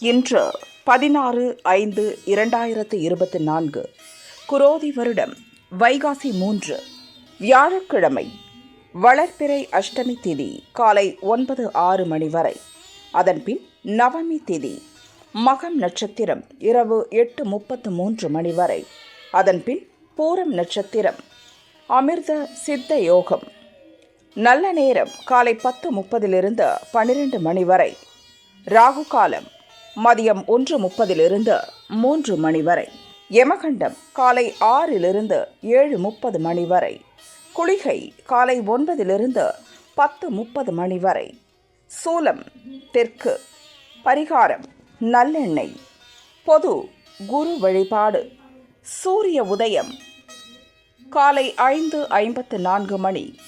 இன்று பதினாறு ஐந்து இரண்டாயிரத்து இருபத்தி நான்கு குரோதி வருடம் வைகாசி மூன்று வியாழக்கிழமை வளர்ப்பிறை அஷ்டமி திதி காலை ஒன்பது ஆறு மணி வரை. அதன்பின் நவமி திதி மகம் நட்சத்திரம் இரவு எட்டு முப்பத்து மூன்று மணி வரை. அதன்பின் பூரம் நட்சத்திரம் அமிர்த சித்த யோகம். நல்ல நேரம் காலை பத்து முப்பதிலிருந்து பன்னிரண்டு மணி வரை. ராகு காலம் மதியம் ஒன்று முப்பதிலிருந்து மூன்று மணி வரை. யமகண்டம் காலை ஆறிலிருந்து ஏழு முப்பது மணி வரை. குளிகை காலை ஒன்பதிலிருந்து பத்து முப்பது மணி வரை. சூலம் தெற்கு. பரிகாரம் நல்லெண்ணெய். பொது குரு வழிபாடு. சூரிய உதயம் காலை ஐந்து ஐம்பத்து நான்கு மணி.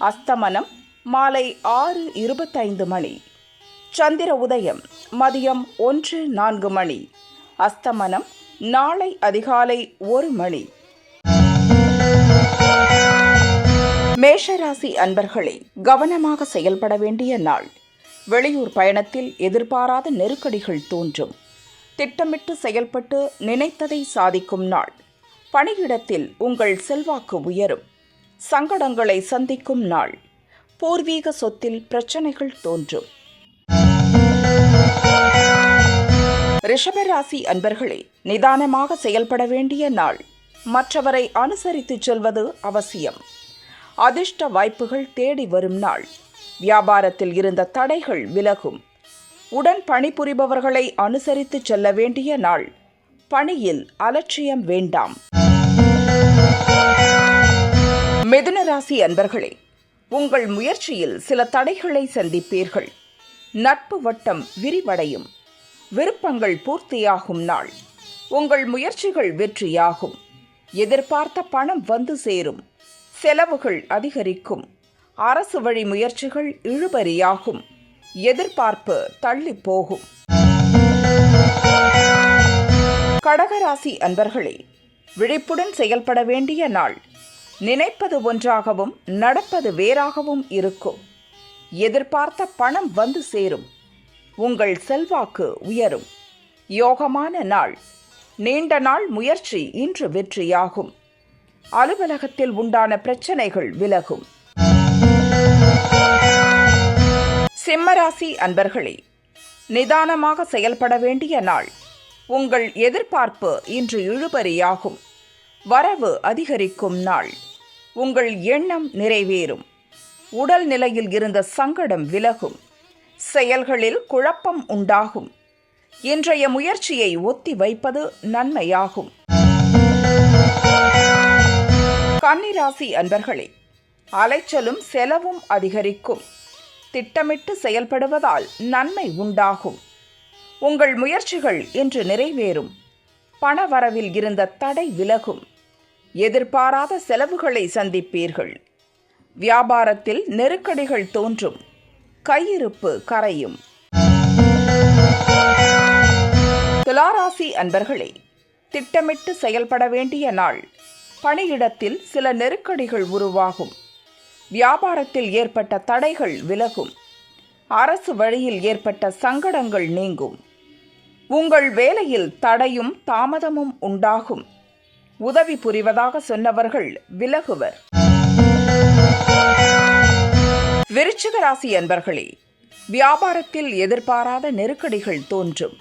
அஸ்தமனம் மாலை ஆறு இருபத்தைந்து மணி. சந்திர உதயம் மதியம் ஒன்று நான்கு மணி. அஸ்தமனம் நாளை அதிகாலை ஒரு மணி. மேஷராசி அன்பர்களே கவனமாக செயல்பட வேண்டிய நாள். வெளியூர் பயணத்தில் எதிர்பாராத நெருக்கடிகள் தோன்றும். திட்டமிட்டு செயல்பட்டு நினைத்ததை சாதிக்கும் நாள். பணியிடத்தில் உங்கள் செல்வாக்கு உயரும். சங்கடங்களை சந்திக்கும் நாள். பூர்வீக சொத்தில் பிரச்சனைகள் தோன்றும். ரிஷபராசி அன்பர்களே நிதானமாக செயல்பட வேண்டிய நாள். மற்றவரை அனுசரித்துச் செல்வது அவசியம். அதிர்ஷ்ட வாய்ப்புகள் தேடி வரும் நாள். வியாபாரத்தில் இருந்த தடைகள் விலகும். உடன் பணிபுரிபவர்களை அனுசரித்து செல்ல வேண்டிய நாள். பணியில் அலட்சியம் வேண்டாம். மிதுன ராசி அன்பர்களே உங்கள் முயற்சியில் சில தடைகளை சந்திப்பீர்கள். நட்பு வட்டம் விரிவடையும். விருப்பங்கள் பூர்த்தியாகும் நாள். உங்கள் முயற்சிகள் வெற்றியாகும். எதிர்பார்த்த பணம் வந்து சேரும். செலவுகள் அதிகரிக்கும். அரசு வழி முயற்சிகள் இழுபறியாகும். எதிர்பார்ப்பு தள்ளி போகும் கடகராசி அன்பர்களே விழிப்புடன் செயல்பட வேண்டிய நாள். நினைப்பது ஒன்றாகவும் நடப்பது வேறாகவும் இருக்கும். எதிர்பார்த்த பணம் வந்து சேரும். உங்கள் செல்வாக்கு உயரும். யோகமான நாள். நீண்ட நாள் முயற்சி இன்று வெற்றியாகும். அலுவலகத்தில் உண்டான பிரச்சனைகள் விலகும். சிம்மராசி அன்பர்களே நிதானமாக செயல்பட வேண்டிய நாள். உங்கள் எதிர்பார்ப்பு இன்று இழுபறியாகும். வரவு அதிகரிக்கும் நாள். உங்கள் எண்ணம் நிறைவேறும். உடல் நிலையில் இருந்த சங்கடம் விலகும். செயல்களில் குழப்பம் உண்டாகும். இன்றைய முயற்சியை ஒத்தி வைப்பது நன்மையாகும். கன்னிராசி அன்பர்களே அலைச்சலும் செலவும் அதிகரிக்கும். திட்டமிட்டு செயல்படுவதால் நன்மை உண்டாகும். உங்கள் முயற்சிகள் இன்று நிறைவேறும். பணவரவில் இருந்த தடை விலகும். எதிர்பாராத செலவுகளை சந்திப்பீர்கள். வியாபாரத்தில் நெருக்கடிகள் தோன்றும். கையிருப்பு கரையும். துளாராசி அன்பர்களே திட்டமிட்டு செயல்பட வேண்டிய நாள். பணியிடத்தில் சில நெருக்கடிகள் உருவாகும். வியாபாரத்தில் ஏற்பட்ட தடைகள் விலகும். அரசு வழியில் ஏற்பட்ட சங்கடங்கள் நீங்கும். உங்கள் வேலையில் தடையும் தாமதமும் உண்டாகும். உதவி புரிவதாக சொன்னவர்கள் விலகுவர். விருச்சிக ராசி அன்பர்களே வியாபாரத்தில் எதிர்பாராத நெருக்கடிகள் தோன்றும்.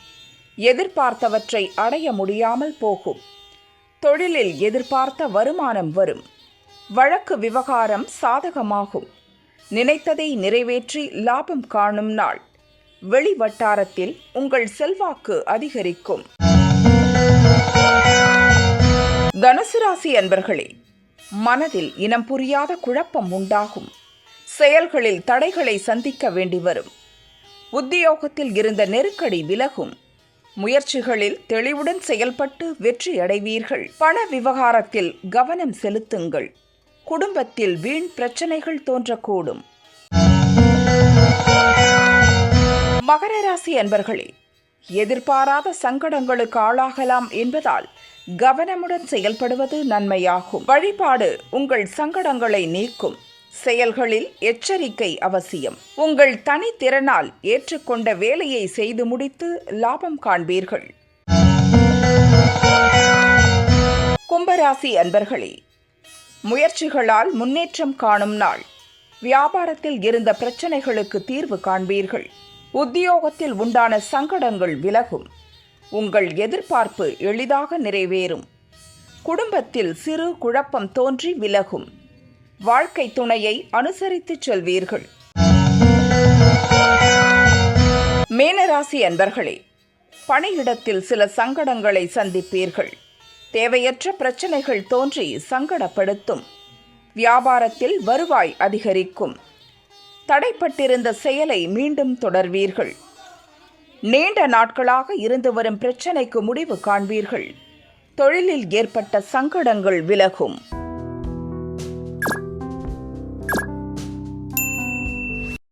எதிர்பார்த்தவற்றை அடைய முடியாமல் போகும். தொழிலில் எதிர்பார்த்த வருமானம் வரும். வழக்கு விவகாரம் சாதகமாகும். நினைத்ததை நிறைவேற்றி லாபம் காணும் நாள். வெளி வட்டாரத்தில் உங்கள் செல்வாக்கு அதிகரிக்கும். தனுசு ராசி அன்பர்களே மனதில் இனம் புரியாத குழப்பம் உண்டாகும். செயல்களில் தடைகளை சந்திக்க வேண்டி வரும். உத்தியோகத்தில் இருந்த நெருக்கடி விலகும். முயற்சிகளில் தெளிவுடன் செயல்பட்டு வெற்றி அடைவீர்கள். பண விவகாரத்தில் கவனம் செலுத்துங்கள். குடும்பத்தில் வீண் பிரச்சனைகள் தோன்றக்கூடும். மகர ராசி அன்பர்களே எதிர்பாராத சங்கடங்களுக்கு ஆளாகலாம் என்பதால் கவனமுடன் செயல்படுவது நன்மையாகும். வழிபாடு உங்கள் சங்கடங்களை நீக்கும். செயல்களில் எச்சரிக்கை அவசியம். உங்கள் தனித்திறனால் ஏற்றுக்கொண்ட வேலையை செய்து முடித்து லாபம் காண்பீர்கள். கும்பராசி அன்பர்களே முயற்சிகளால் முன்னேற்றம் காணும் நாள். வியாபாரத்தில் இருந்த பிரச்சனைகளுக்கு தீர்வு காண்பீர்கள். உத்தியோகத்தில் உண்டான சங்கடங்கள் விலகும். உங்கள் எதிர்பார்ப்பு எளிதாக நிறைவேறும். குடும்பத்தில் சிறு குழப்பம் தோன்றி விலகும். வாழ்க்கை துணையை அனுசரித்துச் செல்வீர்கள். மேனராசி அன்பர்களே பணியிடத்தில் சில சங்கடங்களை சந்திப்பீர்கள். தேவையற்ற பிரச்சனைகள் தோன்றி சங்கடப்படுத்தும். வியாபாரத்தில் வருவாய் அதிகரிக்கும். தடைப்பட்டிருந்த செயலை மீண்டும் தொடர்வீர்கள். நீண்ட நாட்களாக இருந்து வரும் பிரச்சனைக்கு முடிவு காண்பீர்கள். தொழிலில் ஏற்பட்ட சங்கடங்கள் விலகும்.